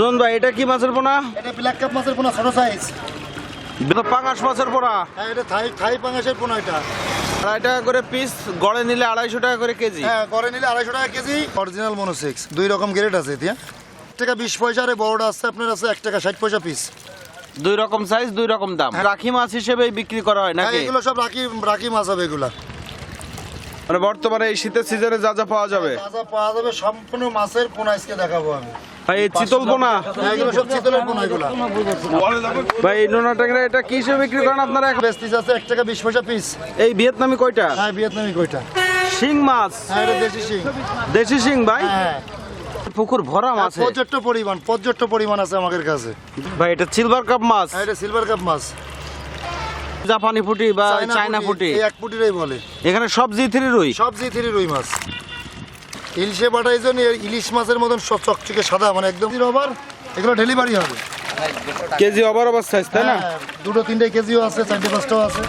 সুজন ভাই এটা কি মাছের পোনা? এটা ব্ল্যাক কাপ মাছের পোনা ছোট সাইজ এটা পাঙাশ মাছের পোনা। হ্যাঁ এটা থাই থাই পাঙ্গাসের পোনা এটা। আড়াই টাকা করে পিস গড়ে নিলে আড়াইশো টাকা করে কেজি। হ্যাঁ গড়ে নিলে আড়াইশো টাকা কেজি। অরিজিনাল মনোসিক্স দুই রকম গ্রেড আছে এটা টাকা বিশ পয়সা আর বড়টা আছে আপনার আছে এক টাকা ষাট পয়সা পিস দুই রকম সাইজ দুই রকম দাম। রাখি মাছ হিসেবে বিক্রি করা হয় হ্যাঁ নাকি? এগুলো সব রাখি রাখি মাছ হবে এগুলা। মানে বর্তমানে এই শীতের সিজনে যা যা পাওয়া যাবে? তাজা পাওয়া যাবে সম্পূর্ণ মাছের পোনা আজকে দেখাবো আমি। ভাই এই চিতল পোনা? হ্যাঁ, সব চিতলের পোনা এগুলা। ভাই এই নোনা ট্যাংরা এটা কি হিসেবে বিক্রি করেন আপনারা? এখন? বেস্তিস আছে এক টাকা পয়সা পিস এই ভিয়েতনামি কয়টা? হ্যাঁ ভিয়েতনামি কয়টা? শিং মাছ? হ্যাঁ এটা দেশি শিং। দেশি শিং ভাই? হ্যাঁ। পুকুর ভরা মাছ পর্যাপ্ত পরিমাণ পর্যাপ্ত পরিমাণ আছে আমাদের কাছে। ভাই এটা সিলভার কাপ মাছ। এটা সিলভার কাপ মাছ। জাপানি ফুটি বা চায়না ফুটি এক ফুটিরই বলে। এখানে সব জি থ্রি রুই? সব জি থ্রি রুই মাছ। ইলিশে বাটা এই জন্য ইলিশ মাছের মতন চকচকে সাদা মানে একদম রবার এগুলো ডেলিভারি হবে। কেজি ওভার ওভার সাইজ তাই না? হ্যাঁ, দুটো তিনটে কেজিও আছে চারটে পাঁচটাও আছে।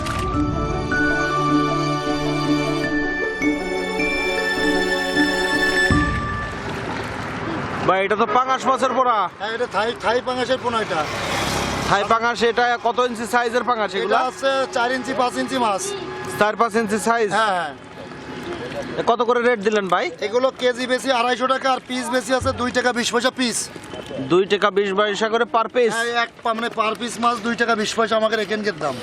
ভাই এটা তো পাঙাশ মাছের পোনা হ্যাঁ এটা থাই থাই পাঙাশের পোনা এটা। থাই পাঙাশ এটা কত ইঞ্চি সাইজের পাঙাশ এগুলা? আছে চার ইঞ্চি পাঁচ ইঞ্চি মাছ। চার পাঁচ ইঞ্চি সাইজ হ্যাঁ হ্যাঁ। কত করে রেট দিলেন ভাই? এগুলো কেজি বেশি আড়াইশো টাকা আর পিস বেশি আছে দুই টাকা বিশ পয়সা পিস দুই টাকা বিশ পয়সা করে পার পিস হ্যাঁ এক পা- মানে পার পিস মাছ দুই টাকা বিশ পয়সা আমাদের এখানকার দাম।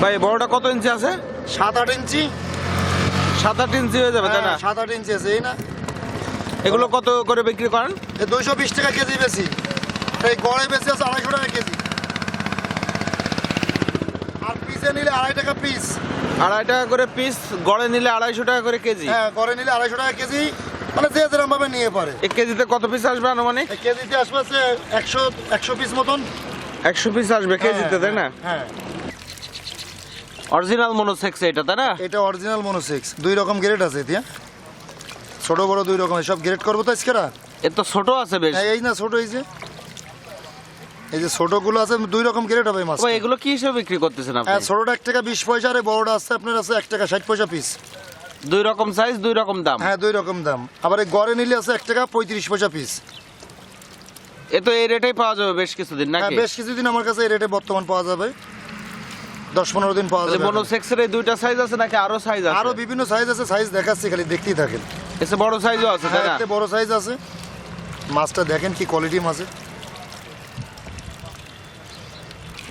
ভাই বড়টা কত ইঞ্চি আছে? সাত আট ইঞ্চি। সাত আট ইঞ্চি হয়ে যাবে তাই না? হ্যাঁ, সাত আট ইঞ্চি আছে এই না। এগুলো কত করে বিক্রি করেন? দুইশো বিশ টাকা কেজি বেশি। এই গড়ে বেশি আছে আড়াইশো টাকা কেজি আর পিসে নিলে আড়াই টাকা পিস আড়াই টাকা করে পিস গড়ে নিলে আড়াইশো টাকা করে কেজি। হ্যাঁ গড়ে নিলে আড়াইশো টাকা কেজি মানে যে যেরকম ভাবে নিয়ে পারে। এক কেজিতে কত পিস আসবে আনুমানিক? কেজিতে আসবে আছে একশো একশো পিস মতন। একশো পিস আসবে কেজিতে তাই না? হ্যাঁ অরিজিনাল মনোসেক্স এটা তাই না? এটা অরিজিনাল মনোসেক্স দুই রকম গ্রেড আছে এতিয়া ছোট বড় দুই রকম। সব গ্রেড করব তো আজকেরা? এর তো ছোট আছে বেশ। হ্যাঁ, এই না ছোট এই যে। এই যে ছোটগুলো আছে দুই রকম গ্রেড হবে মাছ ভাই এগুলো কি হিসেবে বিক্রি করতেছেন আপনি? হ্যাঁ ছোটটা এক টাকা বিশ পয়সা আর বড়টা আছে আপনার আছে এক টাকা ষাট পয়সা পিস দুই রকম সাইজ দুই রকম দাম? হ্যাঁ দুই রকম দাম। আবার এই গড়ে নিলে আছে এক টাকা পঁয়ত্রিশ পয়সা পিস এ তো এই রেটেই পাওয়া যাবে বেশ কিছুদিন হ্যাঁ নাকি? বেশ কিছুদিন আমার কাছে এই রেটে বর্তমান পাওয়া যাবে। দশ পনেরো দিন পাওয়া যাবে। মনোসেক্সের এই দুইটা সাইজ আছে নাকি আরও সাইজ আছে? আরও বিভিন্ন সাইজ আছে সাইজ দেখাচ্ছি খালি দেখতেই থাকেন। এসে বড় সাইজও আছে তাই হ্যাঁ না? বড় সাইজ আছে। মাছটা দেখেন কি কোয়ালিটি মাছের।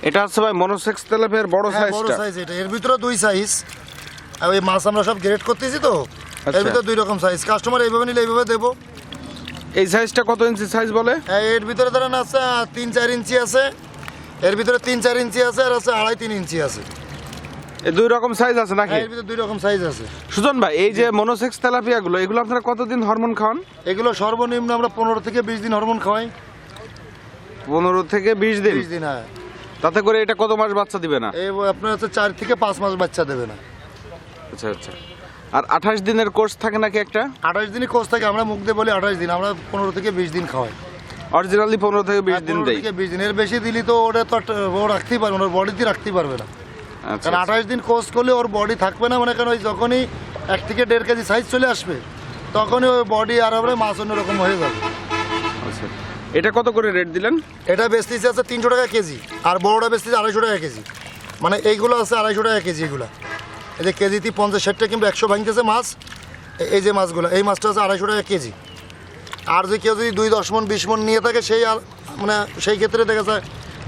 এটা হচ্ছে ভাই মনোসেক্স তেলাপিয়ার বড় হ্যাঁ বড় সাইজ এটা। এর ভিতরে দুই সাইজ আর ওই মাছ আমরা সব গ্রেড করতেছি তো। এর আচ্ছা। ভিতরে দুই রকম সাইজ কাস্টমার এইভাবে নিলে এইভাবে দেবো। এই সাইজটা কত ইঞ্চি সাইজ বলে? হ্যাঁ এর ভিতরে ধরেন আছে তিন চার ইঞ্চি আছে। এর ভিতরে তিন চার ইঞ্চি আছে আর আছে আড়াই তিন ইঞ্চি আছে। এই দুই রকম সাইজ আছে নাকি? হ্যাঁ এর ভিতরে দুই রকম সাইজ আছে। সুজন ভাই এই যে মনোসেক্স তেলাপিয়া গুলো এগুলো আপনারা কতদিন হরমোন খাওয়ান? এগুলো সর্বনিম্ন আমরা পনেরো থেকে বিশ দিন হরমোন খাওয়াই। পনেরো থেকে বিশ দিন? বিশ দিন হ্যাঁ। তাতে করে এটা কত মাস বাচ্চা দিবে না? এই আপনার হচ্ছে চার থেকে পাঁচ মাস বাচ্চা দেবে না। আচ্ছা আচ্ছা। আর আঠাশ দিনের কোর্স থাকে নাকি একটা? আঠাশ দিনই কোর্স থাকে আমরা মুখ দিয়ে বলি আঠাশ দিন আমরা পনেরো থেকে বিশ দিন খাওয়াই। অরিজিনালি পনেরো থেকে বিশ দিন 15 দেই থেকে বিশ দিনের বেশি দিলি তো ওটা তো ও রাখতেই পারবে না ওর বডিতে রাখতেই পারবে না। আচ্ছা কারণ আঠাশ দিন কোর্স করলে ওর বডি থাকবে না মানে কারণ ওই যখনই এক থেকে দেড় কেজি সাইজ চলে আসবে তখনই ওই বডি আর হবে মাছ অন্যরকম হয়ে যাবে। আচ্ছা এটা কত করে রেট দিলেন? এটা বেচতেছে আছে তিনশো টাকা কেজি আর বড়টা বেচতেছে আড়াইশো টাকা কেজি। মানে এইগুলো আছে আড়াইশো টাকা কেজি এগুলো। এই যে কেজি কেজিতে পঞ্চাশ ষাটটা কিংবা একশো ভাঙতেছে মাছ। এই যে মাছগুলো এই মাছটা আছে আড়াইশো টাকা কেজি। আর যদি কেউ যদি দুই দশ মন বিশ মন নিয়ে থাকে সেই মানে সেই ক্ষেত্রে দেখা যায়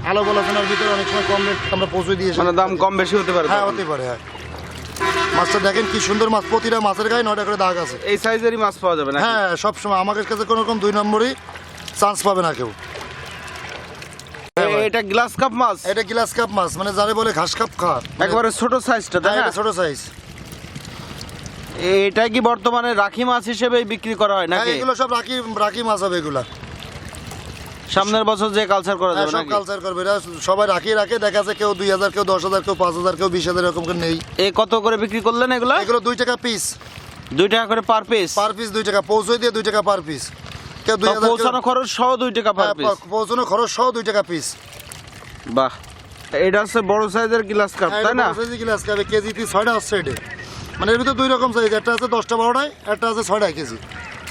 আলো বলাচনার ভিতরে অনেক সময় কম রেট আমরা পৌঁছে দিয়ে মানে দাম কম বেশি হতে পারে হ্যাঁ হতে পারে হ্যাঁ। মাছটা দেখেন কি সুন্দর মাছ প্রতিটা মাছের গায়ে নয়টা করে দাগ আছে। এই সাইজেরই মাছ পাওয়া যাবে না হ্যাঁ সব সময় আমাদের কাছে কোনো রকম দুই নম্বরই চান্স পাবে না কেউ। এটা গ্লাস কাপ মাছ? এটা গ্লাস কাপ মাছ মানে যারে বলে ঘাস কাপ খা একবারে ছোট সাইজটা তাই হ্যাঁ, না ছোট সাইজ এটা কি বর্তমানে রাখি মাছ হিসেবে বিক্রি করা হয় নাকি? এগুলো সব রাখি রাখি মাছ হবে এগুলা। সামনের বছর যে কালচার করা হ্যাঁ, যাবে সব নাকি? কালচার করবে। এরা সবাই রাখি রাখে দেখা যাচ্ছে কেউ দুই হাজার কেউ দশ হাজার কেউ পাঁচ হাজার কেউ বিশ হাজার এরকম করে নেই। এ কত করে বিক্রি করলেন এগুলো? এগুলো দুই টাকা পিস দুই টাকা করে পার পিস পার পিস দুই টাকা পৌঁছে দিয়ে দুই টাকা পার পিস কেউ দুই হাজার পৌঁছানো খরচ সহ দুই টাকা পার হ্যাঁ, পিস পৌঁছানো খরচ সহ দুই টাকা পিস বাহ এটা হচ্ছে বড় সাইজের গ্লাস কাপ তাই না? গ্লাস খাবে কেজিতে ছয়টা হচ্ছে এটা। মানে এর ভিতরে দুই রকম সাইজ একটা আছে দশটা বারোটায় একটা আছে ছয়টায় কেজি।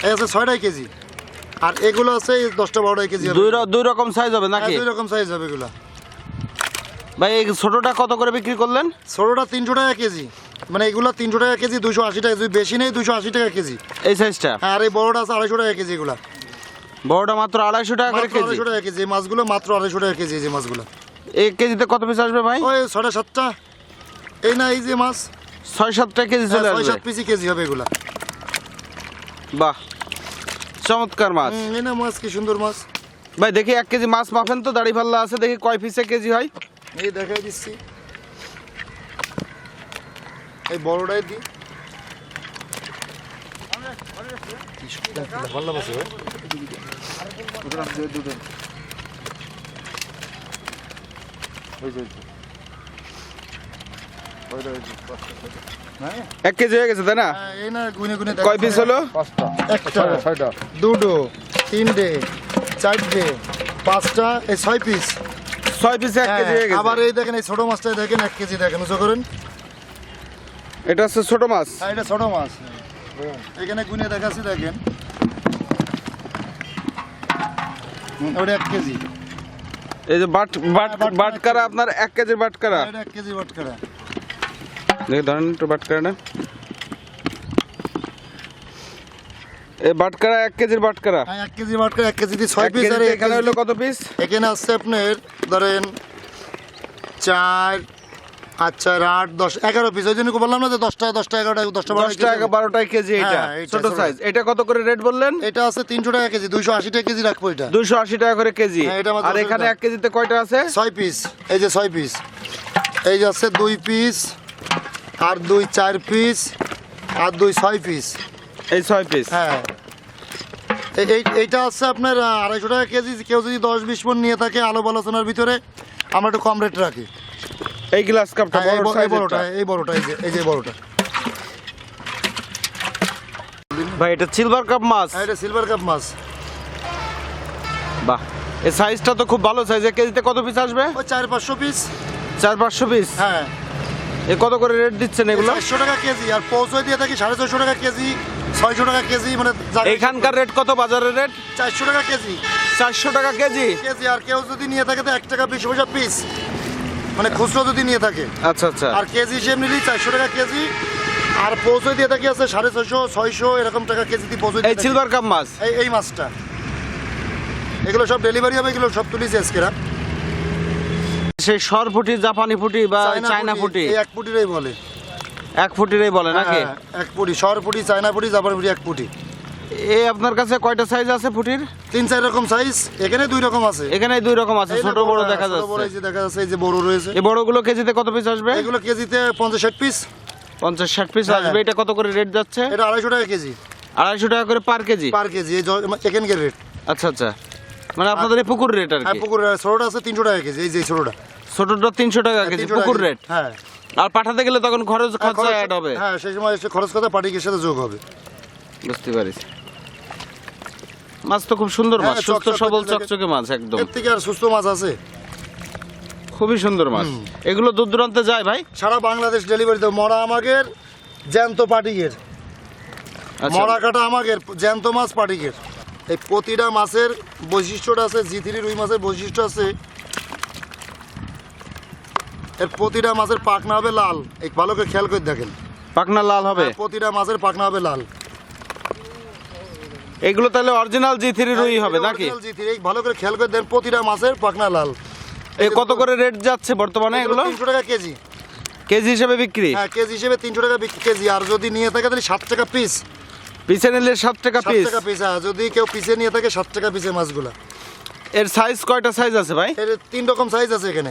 এই আছে ছয়টায় কেজি। আর এগুলো আছে দশটা বারোটা কেজি হবে দুই দুই রকম সাইজ হবে হ্যাঁ, নাকি দুই রকম সাইজ হবে এগুলো। ভাই এই ছোটটা কত করে বিক্রি করলেন? ষোলোটা তিনশো টাকা কেজি। মানে এগুলো তিনশো টাকা কেজি দুশো আশি টাকা যদি বেশি নেই দুশো আশি টাকা কেজি। এই সাইজটা হ্যাঁ আর এই বড়টা আছে আড়াইশো টাকা কেজি এগুলো। বড়টা মাত্র আড়াইশো টাকা করে কেজি। আড়াইশো টাকা কেজি। এই মাছগুলো মাত্র আড়াইশো টাকা কেজি এই যে মাছগুলো। এক কেজিতে কত পিস আসবে ভাই? ওই ছটা সাতটা। এই না এই যে মাছ। ছয় সাতটা কেজি চলে হ্যাঁ, ছয় সাত পিসি কেজি হবে এগুলা। বাহ চমৎকার মাছ। এই না মাছ কি সুন্দর মাছ। ভাই দেখি এক কেজি মাছ মাফেন তো দাড়ি পাল্লা আছে দেখি কয় পিসে কেজি হয়। এই দেখাই দিচ্ছি। এই বড়টাই দি। ভালো লাগছে হ্যাঁ? এক কেজি হয়ে গেছে তাই না? হ্যাঁ, এই না গুনে গুনে কয় পিস হলো? একটা দুটো তিনটে চারটে পাঁচটা এই ছয় পিস ছয় পিসে এক কেজি হয়ে হ্যাঁ, আবার এই দেখেন এই ছোট মাছটা দেখেন এক কেজি দেখেন উঁচু করেন। এটা হচ্ছে ছোট মাছ। হ্যাঁ এটা ছোট মাছ। এখানে গুনে দেখাচ্ছি দেখেন। ওটা এক কেজি। এই যে বাট বাট হ্যাঁ, বাটকারা বাটকারা আপনার এক কেজির বাটকারা এক কেজি বাটকারা দেখে ধরেন একটু বাটকারা না এই বাটকারা এক কেজির বাটকারা হ্যাঁ এক কেজি বাটকারা এক কেজি দিয়ে ছয় পিস আর এখানে হলো কত পিস এখানে আসছে আপনার ধরেন চার আচ্ছা আট দশ এগারো পিস ওই জন্য বললাম না যে দশটা দশটা এগারোটা দশটা টাকা বারোটায় কেজি এটা হ্যাঁ, এইটা ছোট ছোট। সাইজ এটা কত করে রেট বললেন? এটা আছে তিনশো টাকা কেজি দুইশো আশি টাকা কেজি রাখব এটা। দুইশো আশি টাকা করে কেজি। হ্যাঁ, এটা আর এখানে এক কেজিতে কয়টা আছে? ছয় পিস এই যে ছয় পিস এই যে আছে দুই পিস আর দুই চার পিস আর দুই ছয় পিস এই ছয় পিস হ্যাঁ। এই- এই এইটা হচ্ছে আপনার আড়াইশো টাকা কেজি কেউ যদি দশ বিশ মন নিয়ে থাকে আলো আলোচনার ভিতরে আমরা একটু কম রেট রাখি। এই গ্লাস কাপটা হ্যাঁ, বড় এই বড়টা এই বড়টা এই যে এই যে বড়টা। ভাই এটা সিলভার কাপ মাছ। হ্যাঁ এটা সিলভার কাপ মাছ। বাহ এই সাইজটা তো খুব ভালো সাইজ কেজিতে কত পিস আসবে? ওই চার পাঁচশো পিস চার পাঁচশো পিস হ্যাঁ। এ কত করে রেট দিচ্ছেন এগুলো? চারশো টাকা কেজি আর পৌঁছয় দিয়ে থাকি সাড়ে ছয়শো টাকা কেজি ছয়শো টাকা কেজি মানে এখানকার রেট কত বাজারের রেট চারশো টাকা কেজি। চারশো টাকা কেজি? কেজি আর কেউ যদি নিয়ে থাকে তো এক টাকা বিশ পয়সা পিস মানে খুচরো যদি নিয়ে থাকে। আচ্ছা আচ্ছা। আর কেজি হিসেবে নিলি চারশো টাকা কেজি। আর পৌঁছে দিয়ে থাকি আছে সাড়ে ছয়শো ছয়শো এরকম টাকা কেজি দিয়ে পৌঁছে এই। সিলভার কাপ মাছ? এই এই মাছটা। এগুলো সব ডেলিভারি হবে এগুলো সব তুলিছে আজকেরা সেই সর ফুটি জাপানি ফুটি বা চায়না ফুটি এই এক ফুটিরই বলে। এক ফুটিরই বলে নাকি? হ্যাঁ, এক ফুটি সর ফুটি চায়না ফুটি জাপানি ফুটি এক ফুটি। এই আপনার কাছে কয়টা সাইজ আছে ফুটির তিন চার রকম সাইজ এখানে দুই রকম আছে। এখানে দুই রকম আছে ছোট বড় হ্যাঁ, দেখা ছোট বড় এই যাচ্ছে যে দেখা যাচ্ছে এই যে বড় রয়েছে। এই বড়গুলো কেজিতে কত পিস আসবে? এগুলো কেজিতে পঞ্চাশ ষাট পিস পঞ্চাশ ষাট পিস হ্যাঁ। আসবে এটা কত করে রেট যাচ্ছে? এটা আড়াইশো টাকা কেজি। আড়াইশো টাকা করে পার কেজি? পার কেজি এই এখানকার রেট আচ্ছা আচ্ছা। মানে আপনাদের এই পুকুর রেট আর হ্যাঁ কি? পুকুর ছোটটা আছে তিনশো টাকা কেজি এই যে ছোটটা। ছোটটা তিনশো টাকা কেজি পুকুর রেট হ্যাঁ। আর পাঠাতে গেলে তখন খরচ হ্যাঁ, খরচা অ্যাড হবে। হ্যাঁ সেই সময় খরচ কথা পার্টিকের সাথে যোগ হবে। বুঝতে পারিছি। মাছ তো খুব সুন্দর মাছ হ্যাঁ, সুস্থ চকচকে সবল চকচকে মাছ একদম। এর থেকে আর সুস্থ মাছ আছে। খুবই সুন্দর মাছ। এগুলো দূর দূরান্তে যায় ভাই? সারা বাংলাদেশ ডেলিভারি দেবো মরা আমাদের জ্যান্ত পাটিকের আচ্ছা। মরা কাটা আমাদের জ্যান্ত মাছ পাটিকের এই প্রতিটা মাছের বৈশিষ্ট্যটা আছে জি থ্রি রুই মাছের বৈশিষ্ট্য আছে। এর প্রতিটা মাছের পাখনা হবে লাল। এই ভালো করে খেয়াল করে দেখেন। পাকনা লাল হবে? প্রতিটা মাছের পাখনা হবে লাল। এগুলো তাহলে অরিজিনাল জি থ্রি রুই হবে নাকি? Original G3, ভালো করে খেয়াল করে দেন প্রতিটা মাছের পাখনা লাল। এ কত করে রেট যাচ্ছে বর্তমানে এগুলো তিনশো টাকা কেজি। কেজি হিসেবে বিক্রি? হ্যাঁ কেজি হিসেবে তিনশো টাকা কেজি। আর যদি নিয়ে থাকে তাহলে সাত টাকা পিস পিছে নিলে সাত টাকা পিস টাকা পিস হ্যাঁ যদি কেউ পিসে নিয়ে থাকে সাত টাকা পিসে মাছগুলা। এর সাইজ কয়টা সাইজ আছে ভাই? এর তিন রকম সাইজ আছে এখানে।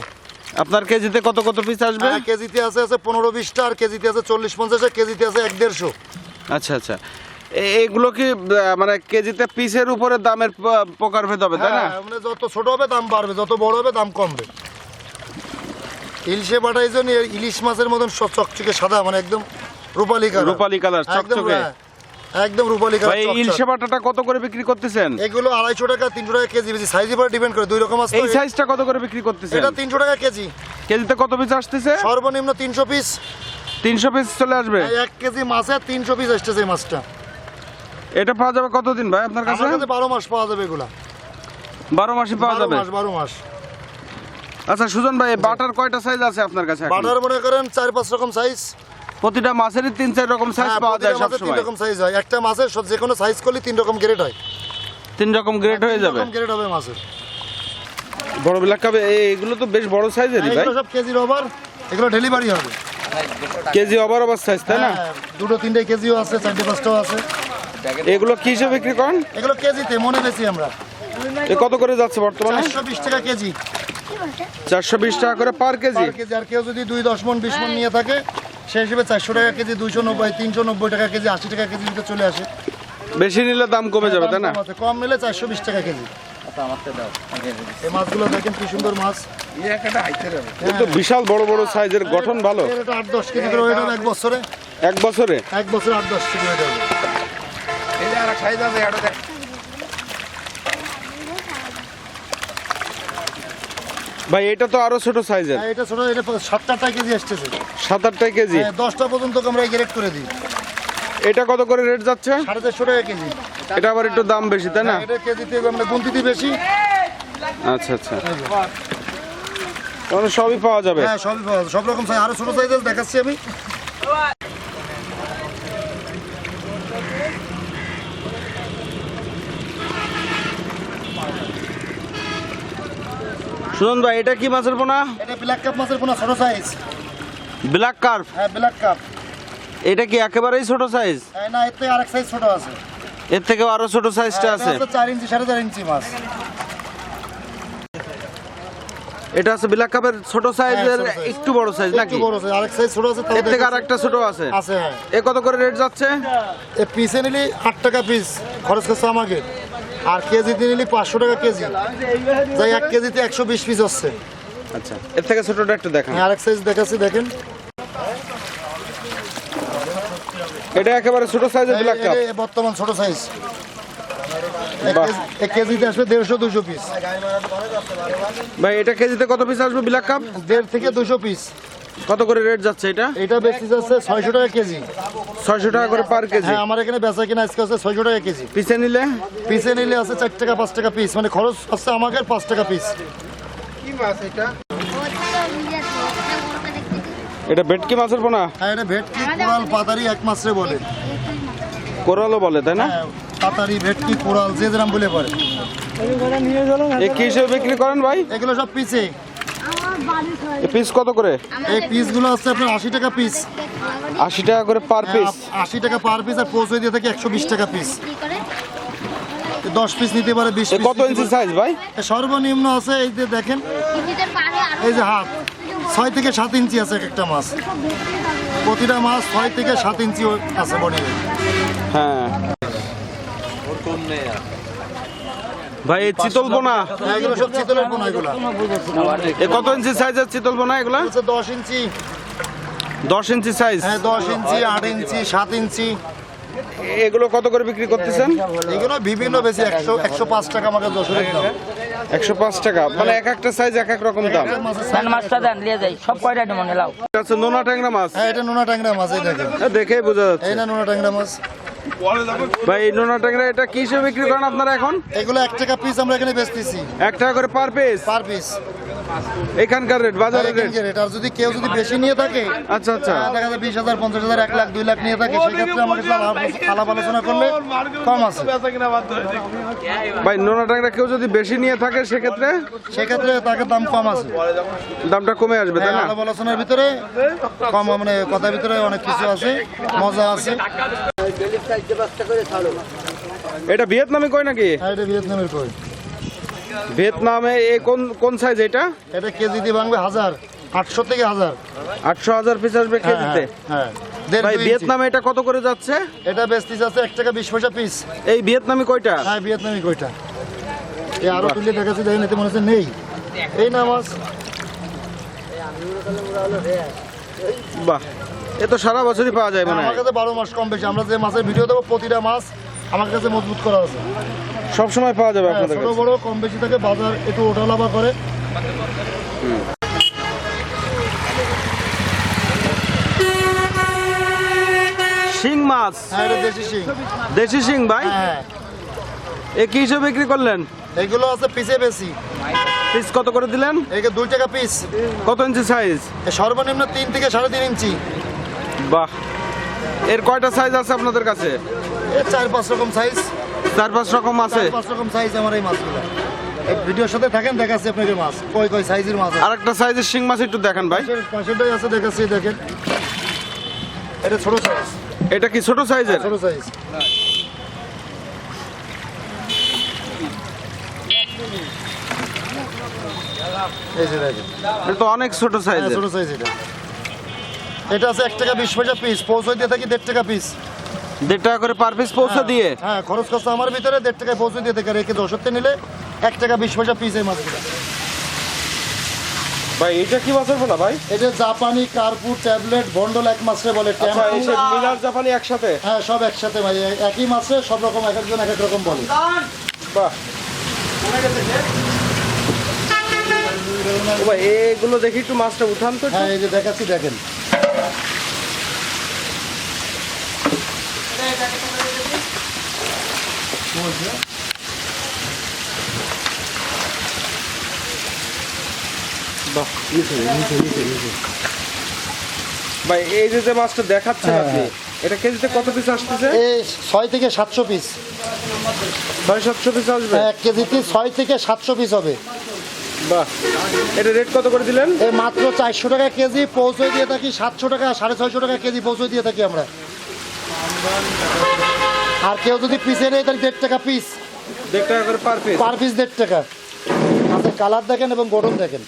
আপনার কেজিতে কত কত পিস আসবে? হ্যাঁ, কেজিতে আছে আছে পনেরো বিশটা আর কেজিতে আছে চল্লিশ পঞ্চাশ আর কেজিতে আছে এক দেড়শো। আচ্ছা আচ্ছা। এগুলো কি মানে কেজিতে পিসের উপরে দামের প্রকার ভেদ হবে তাই না? হ্যাঁ, মানে যত ছোট হবে দাম বাড়বে যত বড় হবে দাম কমবে। ইলিশে বাটা এই জন্য ইলিশ মাছের মতন চকচকে সাদা মানে একদম রূপালি কালার। রূপালী কালার চকচকে? হ্যাঁ, একদম রূপালি কালার ভাই এই ইলশে বাটাটা কত করে বিক্রি করতেছেন? এগুলো আড়াইশো টাকা তিনশো টাকা কেজি বেশি সাইজের উপর ডিপেন্ড করে দুই রকম আছে এই সাইজটা কত করে বিক্রি করতেছেন? এটা তিনশো টাকা কেজি। কেজিতে কত পিস আসতেছে? সর্বনিম্ন তিনশো পিস। তিনশো পিস চলে আসবে? এক কেজি মাছে তিনশো পিস আসতেছে এই মাছটা। এটা পাওয়া যাবে কতদিন ভাই আপনার কাছে? আমার কাছে বারো মাস পাওয়া যাবে এগুলা। বারো মাসে পাওয়া বারো যাবে? মাস বারো মাস। আচ্ছা সুজন ভাই বাটার কয়টা সাইজ আছে আপনার কাছে? বাটার মনে করেন চার পাঁচ রকম সাইজ প্রতিটা মাছেরই তিন চার রকম সাইজ হ্যাঁ, পাওয়া যায় প্রতিটা মাছের তিন রকম সাইজ হয়। একটা মাছের সব যে কোনো সাইজ করলে তিন রকম গ্রেড হয়। তিন রকম গ্রেড হয়ে যাবে? গ্রেড হবে মাছের। বড় বিলাক কাবে এগুলো তো বেশ বড় সাইজেরই ভাই। এগুলো সব কেজির ওভার এগুলো ডেলিভারি হবে। কেজি ওভার ওভার সাইজ তাই না? হ্যাঁ, দুটো তিনটে কেজিও আছে চারটে পাঁচটাও আছে। এগুলো কি হিসেবে বিক্রি করেন? এগুলো কেজিতে মনে বেশি আমরা। এ কত করে যাচ্ছে বর্তমানে? চারশো বিশ টাকা কেজি। চারশো বিশ টাকা করে পার কেজি? কেজি আর কেউ যদি দুই দশ মন বিশ মন নিয়ে থাকে সেই হিসেবে চারশো টাকা কেজি দুইশো নব্বই তিনশো নব্বই টাকা কেজি আশি টাকা কেজি দিতে চলে আসে। বেশি নিলে দাম কমে যাবে তাই না? কম নিলে চারশো বিশ টাকা কেজি। এই মাছগুলো দেখেন কি সুন্দর মাছ। বিশাল বড় বড় সাইজের গঠন ভালো। এটা আট দশ কেজি করে এক বছরে। এক বছরে? এক বছরে আট দশ কেজি ওয়েট হবে ভাই এটা তো আরও ছোট সাইজের আর এটা ছোট এটা সাত আটটা কেজি আসতেছে সাত আটটা কেজি? হ্যাঁ, দশটা পর্যন্ত আমরা গ্রেড করে দিই। এটা কত করে রেট যাচ্ছে? সাড়ে চারশো টাকা কেজি। এটা আবার একটু দাম বেশি তাই না? এটা কেজিতে আমরা গুনতিতে বেশি। আচ্ছা আচ্ছা। তাহলে সবই পাওয়া যাবে। হ্যাঁ সবই পাওয়া যায়। সব রকম সাইজ আরও ছোট সাইজের দেখাচ্ছি আমি। সুজন ভাই এটা কি মাছের পোনা? এটা ব্ল্যাক কাপ মাছের পোনা ছোট সাইজ ব্ল্যাক কার্ভ হ্যাঁ ব্ল্যাক কাপ এটা কি একেবারেই ছোট সাইজ না এর থেকে আরেক সাইজ ছোট আছে। এর থেকেও আরও ছোট সাইজটা আছে। হচ্ছে চার ইঞ্চি সাড়ে চার ইঞ্চি মাছ। এটা আছে ব্ল্যাক কাপের ছোট সাইজের একটু বড় সাইজ নাকি? একটু বড় সাইজ আরেক সাইজ ছোট আছে এর থেকে দেখাচ্ছি। আর একটা ছোট আছে। আছে হ্যাঁ। এ কত করে রেট যাচ্ছে? এ পিসে নিলি আট টাকা পিস খরচ করছে আমাকে। আর কেজিতে নিলি পাঁচশো টাকা কেজি। যাই এক কেজিতে একশো বিশ পিস হচ্ছে। আচ্ছা এর থেকে ছোটটা একটু দেখান। আমি আরেক সাইজ দেখাচ্ছি দেখেন। এটা একেবারে ছোট সাইজের ব্ল্যাক কাপ বর্তমান ছোট সাইজ এক কেজিতে আসবে দেড়শো দুশো পিস ভাই এটা কেজিতে কত পিস আসবে ব্ল্যাক কাপ দেড় থেকে দুশো পিস কত করে রেট যাচ্ছে এটা? এটা বেশি যাচ্ছে ছয়শো টাকা কেজি। ছয়শো টাকা করে পার কেজি। হ্যাঁ আমার এখানে বেচা কিনা আজকে হচ্ছে ছয়শো টাকা কেজি। পিছে নিলে? পিসে নিলে আছে চার টাকা পাঁচ টাকা পিস মানে খরচ হচ্ছে আমাকে পাঁচ টাকা পিস কি মাছ এটা? এটা ভেটকি মাছের পোনা? হ্যাঁ এটা ভেটকি কোরাল পাতারি এক মাসে বলে। কোরালও বলে তাই না? হ্যাঁ পাতারি ভেটকি কোরাল যে যেরাম বলে পরে এ কি হিসেবে বিক্রি করেন ভাই? এগুলো সব পিসে এ পিস কত করে? এই পিসগুলো হচ্ছে আপনার আশি টাকা পিস আশি টাকা করে পার হ্যাঁ, পিস আশি টাকা পার পিস আর পৌঁছে দিয়ে থাকে একশো বিশ টাকা পিস দশ পিস নিতে পারে বিশ কত ইঞ্চি সাইজ ভাই? সর্বনিম্ন আছে এই যে দেখেন। এই যে হাত ছয় থেকে সাত ইঞ্চি আছে এক একটা মাছ। প্রতিটা মাছ ছয় থেকে সাত ইঞ্চি আছে বডি হ্যাঁ। ভাই এই চিতল পোনা এগুলো সব চিতলের পোনা এগুলো। এ কত ইঞ্চি সাইজের চিতল পোনা এগুলা? হচ্ছে দশ ইঞ্চি। দশ ইঞ্চি সাইজ হ্যাঁ দশ ইঞ্চি আট ইঞ্চি সাত ইঞ্চি। এগুলো কত করে বিক্রি করতেছেন? এগুলো বিভিন্ন বেশি একশো একশো পাঁচ টাকা আমাকে দশের একশো পাঁচ টাকা। মানে এক একটা সাইজ এক এক রকম দাম। মাছটা দেন নিয়ে যাই। সব কয়টা মনে লাও এটা হচ্ছে নোনা ট্যাংরা মাছ। হ্যাঁ এটা নোনা ট্যাংরা মাছ এই দেখেন। দেখেই বোঝা যাচ্ছে। এই না নোনা ট্যাংরা মাছ। ভাই নোনা ট্যাংরা এটা কি হিসেবে বিক্রি করেন আপনারা এখন? এগুলো এক টাকা পিস আমরা এখানে বেচতেছি। এক টাকা করে পার পিস পার পিস এখানকার রেট বাজারের রেট আর যদি কেউ যদি বেশি নিয়ে থাকে আচ্ছা আচ্ছা। দেখা যায় বিশ হাজার পঞ্চাশ হাজার এক লাখ দুই লাখ নিয়ে থাকে। সেক্ষেত্রে আমাকে আলাপ- আলাপ আলোচনা করলে কম আছে। ভাই নোনা ট্যাংরা কেউ যদি বেশি নিয়ে থাকে সেক্ষেত্রে? সেক্ষেত্রে তাকে দাম কম আছে। দামটা কমে আসবে তাই না? আলাপ আলোচনার ভিতরে কম মানে কথার ভিতরে অনেক কিছু আছে মজা আছে। এটা ভিয়েতনামি কই নাকি? আর এটা ভিয়েতনামের কই। ভিয়েতনামে এই কোন কোন সাইজ এটা? এটা কেজি দিয়ে ভাঙবে হাজার আটশো থেকে হাজার। আটশো হাজার পিস আসবে কেজিতে? হ্যাঁ ভাই ভিয়েতনামে এটা কত করে যাচ্ছে? এটা বেচতিস আছে এক টাকা বিশ পয়সা পিস এই ভিয়েতনামি কয়টা? হ্যাঁ ভিয়েতনামি কইটা এই আরও তুলে দেখাচ্ছি দেখেন এতে মনে হচ্ছে নেই। এই না মাছ বাহ। এ তো সারা বছরই পাওয়া যায় মানে আমার কাছে বারো মাস কম বেশি আমরা যে মাছের ভিডিও দেবো প্রতিটা মাছ আমার কাছে মজবুত করা আছে। সব সময় পাওয়া যাবে হ্যাঁ, আপনাদের ছোট কাছে। বড় কম বেশি থাকে বাজার একটু ওঠালাভা করে। শিং মাছ? হ্যাঁ এটা দেশি শিং। দেশি শিং ভাই? হ্যাঁ এ কি হিসেবে বিক্রি করলেন? এগুলো আছে পিসে বেশি। পিস কত করে দিলেন? একে দুই টাকা পিস। কত ইঞ্চি সাইজ সর্বনিম্ন তিন থেকে সাড়ে তিন ইঞ্চি। বাহ। এর কয়টা সাইজ আছে আপনাদের কাছে? এর চার পাঁচ রকম সাইজ চার পাঁচ রকম আছে? পাঁচ রকম সাইজ আমার এই মাছগুলো। ভিডিওর সাথে থাকেন দেখাচ্ছি আপনাকে মাছ। কই কই সাইজের মাছ আরেকটা সাইজের শিং মাছ একটু দেখান ভাই। পাশেরটাই আছে দেখাচ্ছি দেখেন। এটা ছোট সাইজ এটা কি ছোট সাইজের ছোট সাইজ এটা তো অনেক ছোট হ্যাঁ, সাইজের ছোট সাইজ এটা। এটা আছে এক টাকা বিশ পয়সা পিস পৌঁছে দিয়ে থাকি দেড় টাকা পিস দেড় টাকা করে পার পিস পৌঁছে দিয়ে? হ্যাঁ খরচ খরচ আমার ভিতরে দেড় টাকায় পৌঁছে দিয়ে থাকে রেখে দশতে নিলে এক টাকা বিশ পয়সা পিস এই মাছগুলো। ভাই এটা কি মাছের বলা ভাই? এটা জাপানি কার্পুর ট্যাবলেট বন্ডল এক মাসে বলে আচ্ছা মিনার জাপানি একসাথে? হ্যাঁ সব একসাথে ভাই একই মাসে সব রকম এক একজন এক এক রকম বলে। বাহ। ও ভাই এগুলো দেখি একটু মাছটা উঠান তো হ্যাঁ এই যে দেখাচ্ছি দেখেন। বাহ ভাই এই যে যে মাছটা দেখাচ্ছেন হ্যাঁ, আপনি এটা কেজিতে কত পিস আসতেছে? এই ছয় থেকে সাতশো পিস ছয় সাতশো পিস আসবে? এক কেজিতে ছয় থেকে সাতশো পিস হবে। বাহ। এটা রেট কত করে দিলেন? এই মাত্র চারশো টাকা কেজি পৌঁছে দিয়ে থাকি সাতশো টাকা সাড়ে ছয়শো টাকা কেজি পৌঁছে দিয়ে থাকি আমরা। আর কেউ যদি পিসে নেয় তাহলে দেড় টাকা পিস দেড় টাকা করে পার পিস পার পিস দেড় টাকা। আপনি কালার দেখেন এবং গঠন দেখেন।